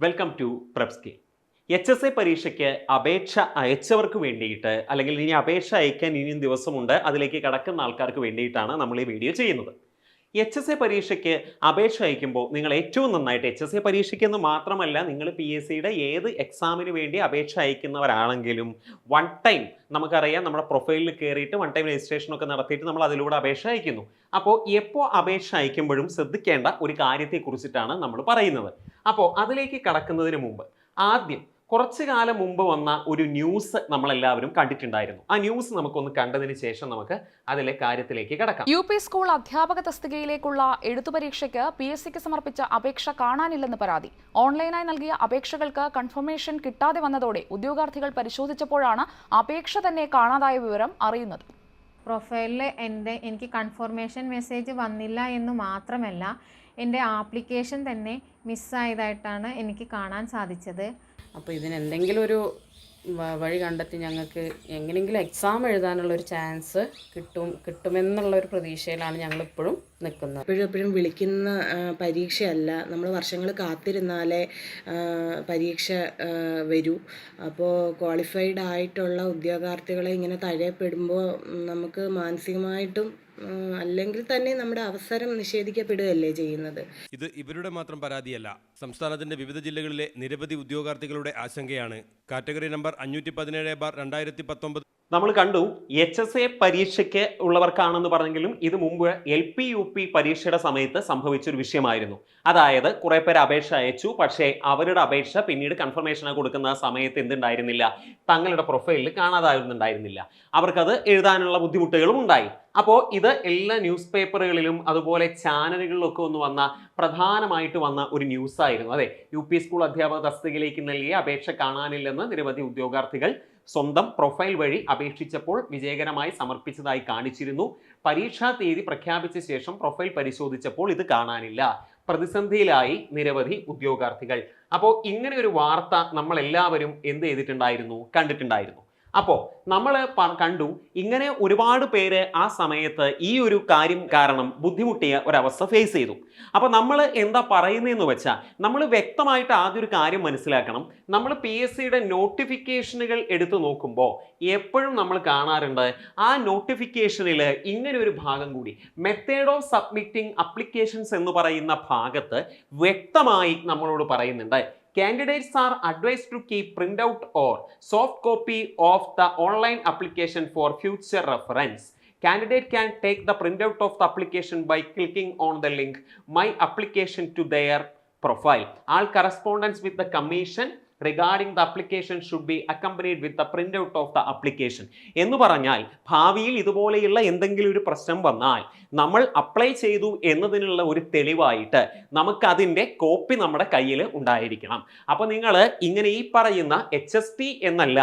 Welcome to പ്രബ്സ്കി H S A പരീക്ഷയ്ക്ക് അപേക്ഷ അയച്ചവർക്ക് വേണ്ടിയിട്ട് അല്ലെങ്കിൽ ഇനി അപേക്ഷ അയക്കാൻ ഇനിയും ദിവസമുണ്ട് അതിലേക്ക് കടക്കുന്ന ആൾക്കാർക്ക് വേണ്ടിയിട്ടാണ് നമ്മൾ ഈ വീഡിയോ ചെയ്യുന്നത്. എച്ച് എസ് എ പരീക്ഷയ്ക്ക് അപേക്ഷ അയക്കുമ്പോൾ നിങ്ങൾ ഏറ്റവും നന്നായിട്ട് എച്ച് എസ് എ പരീക്ഷയ്ക്ക് എന്ന് മാത്രമല്ല നിങ്ങൾ പി എസ് സിയുടെ ഏത് എക്സാമിന് വേണ്ടി അപേക്ഷ അയക്കുന്നവരാണെങ്കിലും വൺ ടൈം നമുക്കറിയാം നമ്മുടെ പ്രൊഫൈലിൽ കയറിയിട്ട് വൺ ടൈം രജിസ്ട്രേഷൻ ഒക്കെ നടത്തിയിട്ട് നമ്മൾ അതിലൂടെ അപേക്ഷ അയക്കുന്നു. അപ്പോൾ എപ്പോൾ അപേക്ഷ അയക്കുമ്പോഴും ശ്രദ്ധിക്കേണ്ട ഒരു കാര്യത്തെക്കുറിച്ചിട്ടാണ് നമ്മൾ പറയുന്നത്. അപ്പോൾ അതിലേക്ക് കടക്കുന്നതിന് മുമ്പ് ആദ്യം കുറച്ചു കാലം മുമ്പ് വന്ന ഒരു ന്യൂസ് നമ്മളെല്ലാവരും കണ്ടിട്ടുണ്ടായിരുന്നു. ആ ന്യൂസ് നമുക്കൊന്ന് കണ്ടതിന് ശേഷം നമുക്ക് അതിലെ കാര്യത്തിലേക്ക് കടക്കാം. യു പി സ്കൂൾ അധ്യാപക തസ്തികയിലേക്കുള്ള എഴുത്തുപരീക്ഷയ്ക്ക് പി എസ് സിക്ക് സമർപ്പിച്ച അപേക്ഷ കാണാനില്ലെന്ന് പരാതി. ഓൺലൈനായി നൽകിയ അപേക്ഷകൾക്ക് കൺഫർമേഷൻ കിട്ടാതെ വന്നതോടെ ഉദ്യോഗാർത്ഥികൾ പരിശോധിച്ചപ്പോഴാണ് അപേക്ഷ തന്നെ കാണാതായ വിവരം അറിയുന്നത്. പ്രൊഫൈലിൽ എന്റെ എനിക്ക് കൺഫർമേഷൻ മെസ്സേജ് വന്നില്ല എന്ന് മാത്രമല്ല എന്റെ ആപ്ലിക്കേഷൻ തന്നെ മിസ്സായതായിട്ടാണ് എനിക്ക് കാണാൻ സാധിച്ചത്. അപ്പോൾ ഇതിനെന്തെങ്കിലും ഒരു വഴി കണ്ടെത്തി ഞങ്ങൾക്ക് എങ്ങനെയെങ്കിലും എക്സാം എഴുതാനുള്ള ഒരു ചാൻസ് കിട്ടും കിട്ടുമെന്നുള്ള ഒരു പ്രതീക്ഷയിലാണ് ഞങ്ങൾ ഇപ്പോഴും നിൽക്കുന്നത് എപ്പോഴും എപ്പോഴും വിളിക്കുന്ന പരീക്ഷയല്ല. നമ്മൾ വർഷങ്ങൾ കാത്തിരുന്നാലേ പരീക്ഷ വരൂ. അപ്പോൾ ക്വാളിഫൈഡ് ആയിട്ടുള്ള ഉദ്യോഗാർത്ഥികളെ ഇങ്ങനെ തഴയപ്പെടുമ്പോൾ നമുക്ക് മാനസികമായിട്ടും അല്ലെങ്കിൽ തന്നെ നമ്മുടെ അവസരം നിഷേധിക്കപ്പെടുകയല്ലേ ചെയ്യുന്നത്? ഇത് ഇവരുടെ മാത്രം പരാതിയല്ല. സംസ്ഥാനത്തിന്റെ വിവിധ ജില്ലകളിലെ നിരവധി ഉദ്യോഗാർത്ഥികളുടെ ആശങ്കയാണ്. കാറ്റഗറി നമ്പർ അഞ്ഞൂറ്റി പതിനേഴ് ബാർ രണ്ടായിരത്തി പത്തൊമ്പത് നമ്മൾ കണ്ടു എച്ച് എസ് എ പരീക്ഷയ്ക്ക് ഉള്ളവർക്കാണെന്ന് പറഞ്ഞെങ്കിലും ഇത് മുമ്പ് എൽ പി യു പി പരീക്ഷയുടെ സമയത്ത് സംഭവിച്ചൊരു വിഷയമായിരുന്നു. അതായത് കുറെ പേര് അപേക്ഷ അയച്ചു പക്ഷേ അവരുടെ അപേക്ഷ പിന്നീട് കൺഫർമേഷൻ കൊടുക്കുന്ന സമയത്ത് എന്തുണ്ടായിരുന്നില്ല? തങ്ങളുടെ പ്രൊഫൈലിൽ കാണാതായിരുന്നുണ്ടായിരുന്നില്ല. അവർക്കത് എഴുതാനുള്ള ബുദ്ധിമുട്ടുകളും ഉണ്ടായി. അപ്പോൾ ഇത് എല്ലാ ന്യൂസ് പേപ്പറുകളിലും അതുപോലെ ചാനലുകളിലൊക്കെ ഒന്ന് വന്ന പ്രധാനമായിട്ട് വന്ന ഒരു ന്യൂസ് ആയിരുന്നു. അതെ യു പി സ്കൂൾ അധ്യാപക തസ്തികയിലേക്ക് നൽകിയ അപേക്ഷ കാണാനില്ലെന്ന് നിരവധി ഉദ്യോഗാർത്ഥികൾ സ്വന്തം പ്രൊഫൈൽ വഴി അപേക്ഷിച്ചപ്പോൾ വിജയകരമായി സമർപ്പിച്ചതായി കാണിച്ചിരുന്നു. പരീക്ഷാ തീയതി പ്രഖ്യാപിച്ച ശേഷം പ്രൊഫൈൽ പരിശോധിച്ചപ്പോൾ ഇത് കാണാനില്ല. പ്രതിസന്ധിയിലായി നിരവധി ഉദ്യോഗാർത്ഥികൾ. അപ്പോൾ ഇങ്ങനെ ഒരു വാർത്ത നമ്മൾ എല്ലാവരും എന്ത് ചെയ്തിട്ടുണ്ടായിരുന്നു? കണ്ടിട്ടുണ്ടായിരുന്നു. അപ്പോൾ നമ്മൾ കണ്ടു ഇങ്ങനെ ഒരുപാട് പേര് ആ സമയത്ത് ഈ ഒരു കാര്യം കാരണം ബുദ്ധിമുട്ടിയ ഒരവസ്ഥ ഫേസ് ചെയ്തു. അപ്പോൾ നമ്മൾ എന്താ പറയുന്നതെന്ന് വെച്ചാൽ നമ്മൾ വ്യക്തമായിട്ട് ആദ്യം ഒരു കാര്യം മനസ്സിലാക്കണം. നമ്മൾ പി എസ് സിയുടെ നോട്ടിഫിക്കേഷനുകൾ എടുത്തു നോക്കുമ്പോൾ എപ്പോഴും നമ്മൾ കാണാറുണ്ട് ആ നോട്ടിഫിക്കേഷനിൽ ഇങ്ങനെ ഒരു ഭാഗം കൂടി മെത്തേഡ് ഓഫ് സബ്മിറ്റിംഗ് അപ്ലിക്കേഷൻസ് എന്ന് പറയുന്ന ഭാഗത്ത് വ്യക്തമായി നമ്മളോട് പറയുന്നുണ്ട്. Candidates are advised to keep printout or soft copy of the online application for future reference. Candidate can take the printout of the application by clicking on the link my application to their profile. All correspondence with the commission regarding application should be be with the printout of the application എന്ന് പറഞ്ഞാൽ ഭാവിയിൽ ഇതുപോലെയുള്ള എന്തെങ്കിലും ഒരു പ്രശ്നം വന്നാൽ നമ്മൾ apply ചെയ്തു എന്നതിനുള്ള ഒരു തെളിവായിട്ട് നമുക്കതിന്റെ കോപ്പി നമ്മുടെ കയ്യിൽ ഉണ്ടായിരിക്കണം. അപ്പോൾ നിങ്ങൾ ഇങ്ങനെ ഈ പറയുന്ന എച്ച് എസ് ടി എന്നല്ല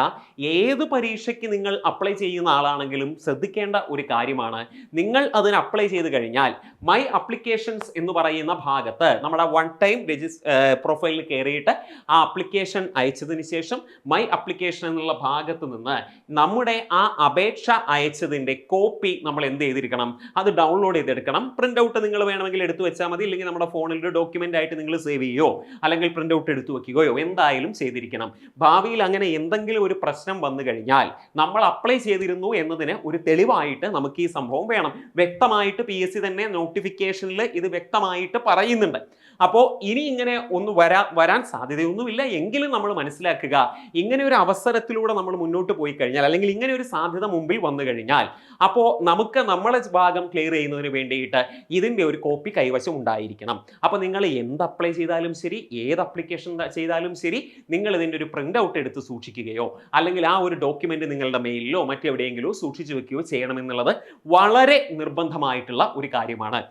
ഏത് പരീക്ഷയ്ക്ക് നിങ്ങൾ അപ്ലൈ ചെയ്യുന്ന ആളാണെങ്കിലും ശ്രദ്ധിക്കേണ്ട ഒരു കാര്യമാണ്. നിങ്ങൾ അതിന് അപ്ലൈ ചെയ്ത് കഴിഞ്ഞാൽ മൈ അപ്ലിക്കേഷൻസ് എന്ന് പറയുന്ന ഭാഗത്ത് നമ്മുടെ വൺ ടൈം രജിസ് പ്രൊഫൈലിൽ കയറിയിട്ട് ആ അപ്ലിക്കേഷൻ അയച്ചതിന് ശേഷം മൈ അപ്ലിക്കേഷൻ എന്നുള്ള ഭാഗത്ത് നിന്ന് നമ്മുടെ ആ അപേക്ഷ അയച്ചതിന്റെ കോപ്പി നമ്മൾ എന്ത് ചെയ്തിരിക്കണം? അത് ഡൗൺലോഡ് ചെയ്തെടുക്കണം. പ്രിന്റ് ഔട്ട് നിങ്ങൾ വേണമെങ്കിൽ എടുത്തു വെച്ചാൽ മതി. ഇല്ലെങ്കിൽ നമ്മുടെ ഫോണിൽ ഒരു ഡോക്യുമെന്റ് ആയിട്ട് നിങ്ങൾ സേവ് ചെയ്യുകയോ അല്ലെങ്കിൽ പ്രിന്റ് ഔട്ട് എടുത്തു വെക്കുകയോ? എന്തായാലും ചെയ്തിരിക്കണം. ഭാവിയിൽ അങ്ങനെ എന്തെങ്കിലും ഒരു പ്രശ്നം വന്നു കഴിഞ്ഞാൽ നമ്മൾ അപ്ലൈ ചെയ്തിരുന്നു എന്നതിന് ഒരു തെളിവായിട്ട് നമുക്ക് ഈ സംഭവം വേണം. വ്യക്തമായിട്ട് പി എസ് സി തന്നെ നോട്ടിഫിക്കേഷനിൽ ഇത് വ്യക്തമായിട്ട് പറയുന്നുണ്ട്. അപ്പോൾ ഇനി ഇങ്ങനെ ഒന്ന് വരാ വരാൻ സാധ്യതയൊന്നുമില്ല. എങ്കിലും നമ്മൾ മനസ്സിലാക്കുക ഇങ്ങനെ ഒരു അവസരത്തിലൂടെ നമ്മൾ മുന്നോട്ട് പോയി കഴിഞ്ഞാൽ അല്ലെങ്കിൽ ഇങ്ങനെ ഒരു സാധ്യത മുമ്പിൽ വന്നു കഴിഞ്ഞാൽ അപ്പോൾ നമുക്ക് നമ്മളെ ഭാഗം ക്ലിയർ ചെയ്യുന്നതിന് വേണ്ടിയിട്ട് ഇതിന്റെ ഒരു കോപ്പി കൈവശം ഉണ്ടായിരിക്കണം. അപ്പോൾ നിങ്ങൾ എന്ത് അപ്ലൈ ചെയ്താലും ശരി ഏത് അപ്ലിക്കേഷൻ ചെയ്താലും ശരി നിങ്ങൾ ഇതിന്റെ ഒരു പ്രിന്റ് ഔട്ട് എടുത്ത് സൂക്ഷിക്കുകയോ അല്ലെങ്കിൽ ആ ഒരു ഡോക്യുമെന്റ് നിങ്ങളുടെ മെയിലിലോ മറ്റെവിടെയെങ്കിലോ സൂക്ഷിച്ചു വെക്കുകയോ ചെയ്യണമെന്നുള്ളത് വളരെ നിർബന്ധമായിട്ടുള്ള ഒരു കാര്യമാണ്.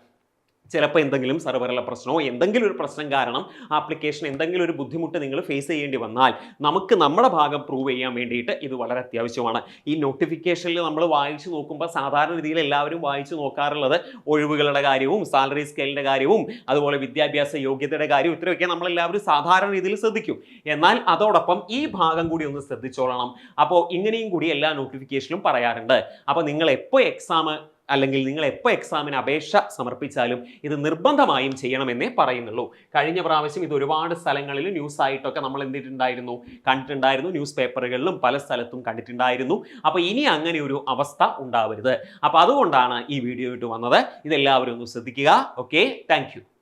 ചിലപ്പോൾ എന്തെങ്കിലും സെർവറിലെ പ്രശ്നമോ എന്തെങ്കിലും ഒരു പ്രശ്നം കാരണം ആപ്ലിക്കേഷൻ എന്തെങ്കിലും ഒരു ബുദ്ധിമുട്ട് നിങ്ങൾ ഫേസ് ചെയ്യേണ്ടി വന്നാൽ നമുക്ക് നമ്മുടെ ഭാഗം പ്രൂവ് ചെയ്യാൻ വേണ്ടിയിട്ട് ഇത് വളരെ അത്യാവശ്യമാണ്. ഈ നോട്ടിഫിക്കേഷനിൽ നമ്മൾ വായിച്ചു നോക്കുമ്പോൾ സാധാരണ രീതിയിൽ എല്ലാവരും വായിച്ചു നോക്കാറുള്ളത് ഒഴിവുകളുടെ കാര്യവും സാലറി സ്കെയിലിന്റെ കാര്യവും അതുപോലെ വിദ്യാഭ്യാസ യോഗ്യതയുടെ കാര്യവും ഇത്രയൊക്കെ നമ്മളെല്ലാവരും സാധാരണ രീതിയിൽ ശ്രദ്ധിക്കും. എന്നാൽ അതോടൊപ്പം ഈ ഭാഗം കൂടി ഒന്ന് ശ്രദ്ധിച്ചോളണം. അപ്പോൾ ഇങ്ങനെയും കൂടി എല്ലാ നോട്ടിഫിക്കേഷനും പറയാറുണ്ട്. അപ്പോൾ നിങ്ങൾ എപ്പോൾ എക്സാം അല്ലെങ്കിൽ നിങ്ങൾ എപ്പോൾ എക്സാമിന് അപേക്ഷ സമർപ്പിച്ചാലും ഇത് നിർബന്ധമായും ചെയ്യണമെന്നേ പറയുന്നുള്ളൂ. കഴിഞ്ഞ പ്രാവശ്യം ഇത് ഒരുപാട് സ്ഥലങ്ങളിൽ ന്യൂസ് ആയിട്ടൊക്കെ നമ്മൾ എന്തിട്ടുണ്ടായിരുന്നു? കണ്ടിട്ടുണ്ടായിരുന്നു. ന്യൂസ് പേപ്പറുകളിലും പല സ്ഥലത്തും കണ്ടിട്ടുണ്ടായിരുന്നു. അപ്പോൾ ഇനി അങ്ങനെ ഒരു അവസ്ഥ ഉണ്ടാവരുത്. അപ്പോൾ അതുകൊണ്ടാണ് ഈ വീഡിയോ ഇട്ട് വന്നത്. ഇതെല്ലാവരും ഒന്ന് ശ്രദ്ധിക്കുക. Okay thank